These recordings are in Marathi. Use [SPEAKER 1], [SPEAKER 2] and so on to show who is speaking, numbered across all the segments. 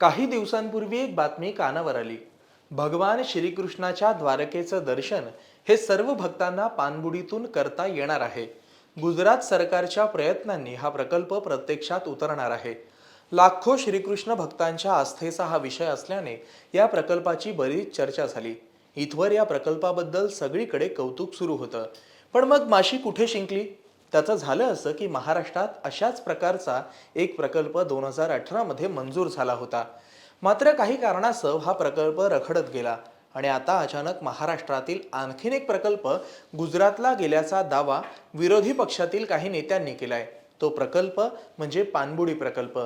[SPEAKER 1] काही दिवसांपूर्वी एक बातमी कानावर आली. भगवान श्रीकृष्णाच्या द्वारकेचं दर्शन हे सर्व भक्तांना पानबुडीतून करता येणार आहे. गुजरात सरकारच्या प्रयत्नांनी हा प्रकल्प प्रत्यक्षात उतरणार आहे. लाखो श्रीकृष्ण भक्तांच्या आस्थेचा हा विषय असल्याने या प्रकल्पाची बरीच चर्चा झाली. इथवर या प्रकल्पाबद्दल सगळीकडे कौतुक सुरू होतं. पण मग माशी कुठे शिंकली? त्याचं झालं असं की महाराष्ट्रात अशाच प्रकारचा एक प्रकल्प दोन हजार अठरामध्ये मंजूर झाला होता. मात्र काही कारणास्तव हा प्रकल्प रखडत गेला आणि आता अचानक महाराष्ट्रातील आणखीन एक प्रकल्प गुजरातला गेल्याचा दावा विरोधी पक्षातील काही नेत्यांनी केलाय. तो प्रकल्प म्हणजे पानबुडी प्रकल्प.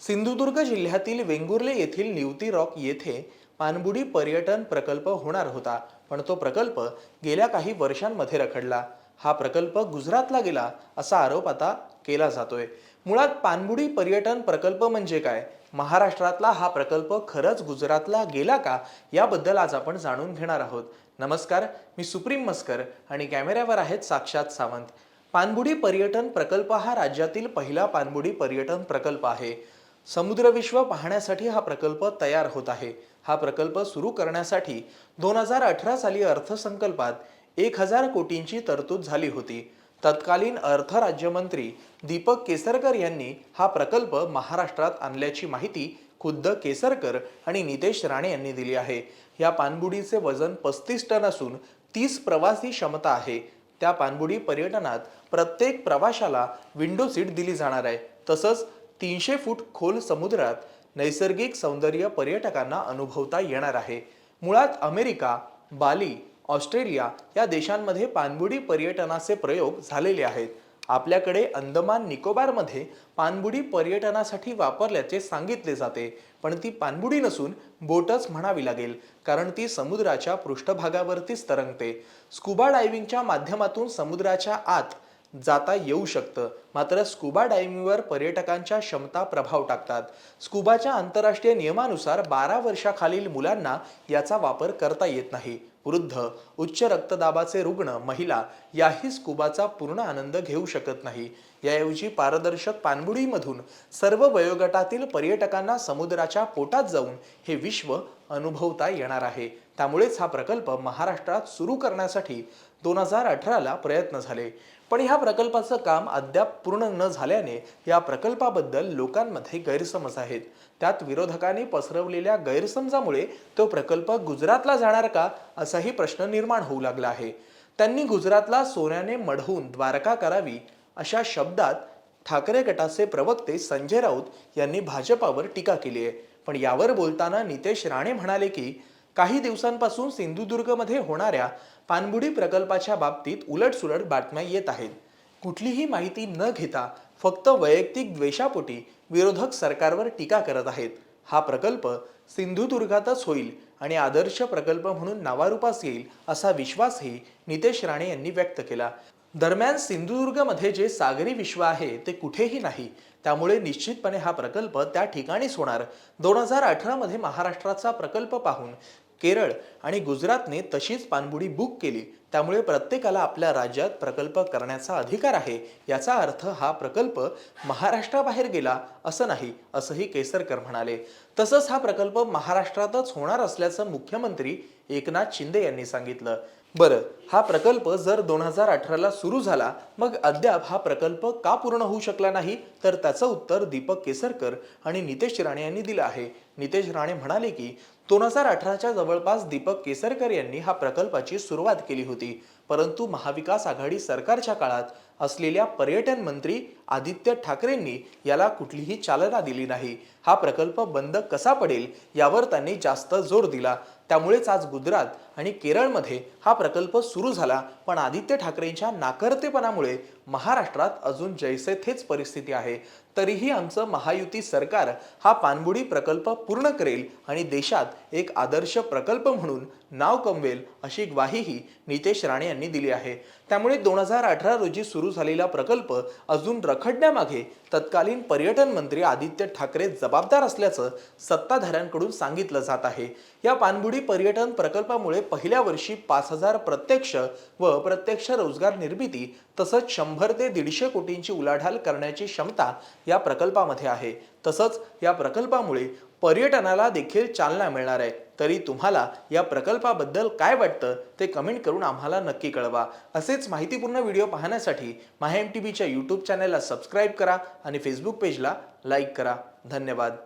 [SPEAKER 1] सिंधुदुर्ग जिल्ह्यातील वेंगुर्ले येथील निवती रॉक येथे पानबुडी पर्यटन प्रकल्प होणार होता पण तो प्रकल्प गेल्या काही वर्षांमध्ये रखडला. हा प्रकल्प गुजरातला गेला असा आरोप आता केला जातोय. मुळात पाणबुडी पर्यटन प्रकल्प म्हणजे काय? महाराष्ट्रातला हा प्रकल्प खरंच गुजरातला गेला का? याबद्दल आज आपण जाणून घेणार आहोत. नमस्कार मी सुप्रीम मस्कर आणि कॅमेऱ्यावर आहेत साक्षात सावंत. पाणबुडी पर्यटन प्रकल्प हा राज्यातील पहिला पाणबुडी पर्यटन प्रकल्प आहे. समुद्रविश्व पाहण्यासाठी हा प्रकल्प तयार होत आहे. हा प्रकल्प सुरू करण्यासाठी दोन हजार अठरा साली अर्थसंकल्पात एक हजार कोटींची तरतूद झाली होती. तत्कालीन अर्थ राज्यमंत्री दीपक केसरकर यांनी हा प्रकल्प महाराष्ट्रात आणल्याची माहिती खुद्द केसरकर आणि नितेश राणे यांनी दिली आहे. या पाणबुडीचे वजन पस्तीस टन असून तीस प्रवासी क्षमता आहे. त्या पाणबुडी पर्यटनात प्रत्येक प्रवाशाला विंडो सीट दिली जाणार आहे. तसंच तीनशे फूट खोल समुद्रात नैसर्गिक सौंदर्य पर्यटकांना अनुभवता येणार आहे. मुळात अमेरिका बाली ऑस्ट्रेलिया या देशांमध्ये पाणबुडी पर्यटनाचे प्रयोग झालेले आहेत. आपल्याकडे अंदमान निकोबारमध्ये पाणबुडी पर्यटनासाठी वापरल्याचे सांगितले जाते पण ती पाणबुडी नसून बोटच म्हणावी लागेल कारण ती समुद्राच्या पृष्ठभागावरतीच तरंगते. स्कुबा डायव्हिंगच्या माध्यमातून समुद्राच्या आत जाता येऊ शकतं मात्र स्कुबा डायव्हिंगवर पर्यटकांच्या क्षमता प्रभाव टाकतात. स्कुबाच्या आंतरराष्ट्रीय नियमानुसार बारा वर्षाखालील मुलांना याचा वापर करता येत नाही. वृद्ध उच्च रक्तदाबाचे रुग्ण महिला याही स्कुबाचा पूर्ण आनंद घेऊ शकत नाही. याऐवजी पारदर्शक पाणबुडीमधून सर्व वयोगटातील पर्यटकांना समुद्राच्या पोटात जाऊन हे विश्व अनुभवता येणार आहे. त्यामुळेच हा प्रकल्प महाराष्ट्रात सुरू करण्यासाठी दोन हजार अठराला प्रयत्न झाले. पण ह्या प्रकल्पाचं काम अद्याप पूर्ण न झाल्याने या प्रकल्पाबद्दल लोकांमध्ये गैरसमज आहेत. त्यात विरोधकांनी पसरवलेल्या गैरसमजामुळे तो प्रकल्प गुजरातला जाणार का असाही प्रश्न निर्माण होऊ लागला आहे. त्यांनी गुजरातला सोन्याने मढवून द्वारका करावी अशा शब्दात ठाकरे गटाचे प्रवक्ते संजय राऊत यांनी भाजपावर टीका केली आहे. पण यावर बोलताना नितेश राणे म्हणाले की काही दिवसांपासून सिंधुदुर्गमध्ये होणाऱ्या पाणबुडी प्रकल्पाच्या बाबतीत उलटसुलट बातम्या येत आहेत. कुठलीही माहिती न घेता फक्त वैयक्तिक द्वेषापोटी विरोधक सरकारवर टीका करत आहेत. हा प्रकल्प सिंधुदुर्गातच होईल आणि आदर्श प्रकल्प म्हणून नावारूपास येईल असा विश्वासही नितेश राणे यांनी व्यक्त केला. दरम्यान सिंधुदुर्गमध्ये जे सागरी विश्व आहे ते कुठेही नाही. त्यामुळे निश्चितपणे हा प्रकल्प त्या ठिकाणीच होणार. दोन हजार अठरामध्ये महाराष्ट्राचा प्रकल्प पाहून केरळ आणि गुजरातने तशीच पाणबुडी बुक केली. त्यामुळे प्रत्येकाला आपल्या राज्यात प्रकल्प करण्याचा अधिकार आहे याचा अर्थ हा प्रकल्प महाराष्ट्राबाहेर गेला असं नाही असंही केसरकर म्हणाले. तसंच हा प्रकल्प महाराष्ट्रातच होणार असल्याचं मुख्यमंत्री एकनाथ शिंदे यांनी सांगितलं. बरं हा प्रकल्प जर दोन हजार अठराला सुरू झाला मग अद्याप हा प्रकल्प का पूर्ण होऊ शकला नाही? तर त्याचं उत्तर दीपक केसरकर आणि नितेश राणे यांनी दिलं आहे. नितेश राणे म्हणाले की दोन हजार अठराच्या जवळपास दीपक केसरकर यांनी हा प्रकल्पाची सुरुवात केली होती. होती परंतु महाविकास आघाडी सरकारच्या काळात असलेल्या पर्यटन मंत्री आदित्य ठाकरेंनी याला कुठलीही चालना दिली नाही. हा प्रकल्प बंद कसा पडेल यावर त्यांनी जास्त जोर दिला. त्यामुळेच आज गुजरात आणि केरळमध्ये हा प्रकल्प सुरू झाला. पण आदित्य ठाकरेंच्या नाकर्तेपणामुळे महाराष्ट्रात अजून जैसे थेच परिस्थिती आहे. तरीही आमचं महायुती सरकार हा पाणबुडी प्रकल्प पूर्ण करेल आणि देशात एक आदर्श प्रकल्प म्हणून नाव कमवेल अशी ग्वाहीही नितेश राणे यांनी दिली आहे. त्यामुळे दोन हजार अठरा रोजी सुरू झालेला प्रकल्प अजून रखडण्यामागे तत्कालीन पर्यटन मंत्री आदित्य ठाकरे जबाबदार असल्याचं सत्ताधाऱ्यांकडून सांगितलं जात आहे. या पानबुडी पर्यटन प्रकल्पामुळे पहिल्या वर्षी पाच हजार प्रत्यक्ष व प्रत्यक्ष रोजगार निर्मिती तसंच शंभर ते दीडशे कोटींची उलाढाल करण्याची क्षमता या प्रकल्पामध्ये आहे. तसंच या प्रकल्पामुळे पर्यटनाला देखील चालना मिळणार आहे. तरी तुम्हाला या प्रकल्पाबद्दल काय वाटतं ते कमेंट करून आम्हाला नक्की कळवा. असेच माहितीपूर्ण व्हिडिओ पाहण्यासाठी माहे एम टी व्हीच्या यूट्यूब चॅनलला सबस्क्राईब करा आणि फेसबुक पेजला लाईक करा. धन्यवाद.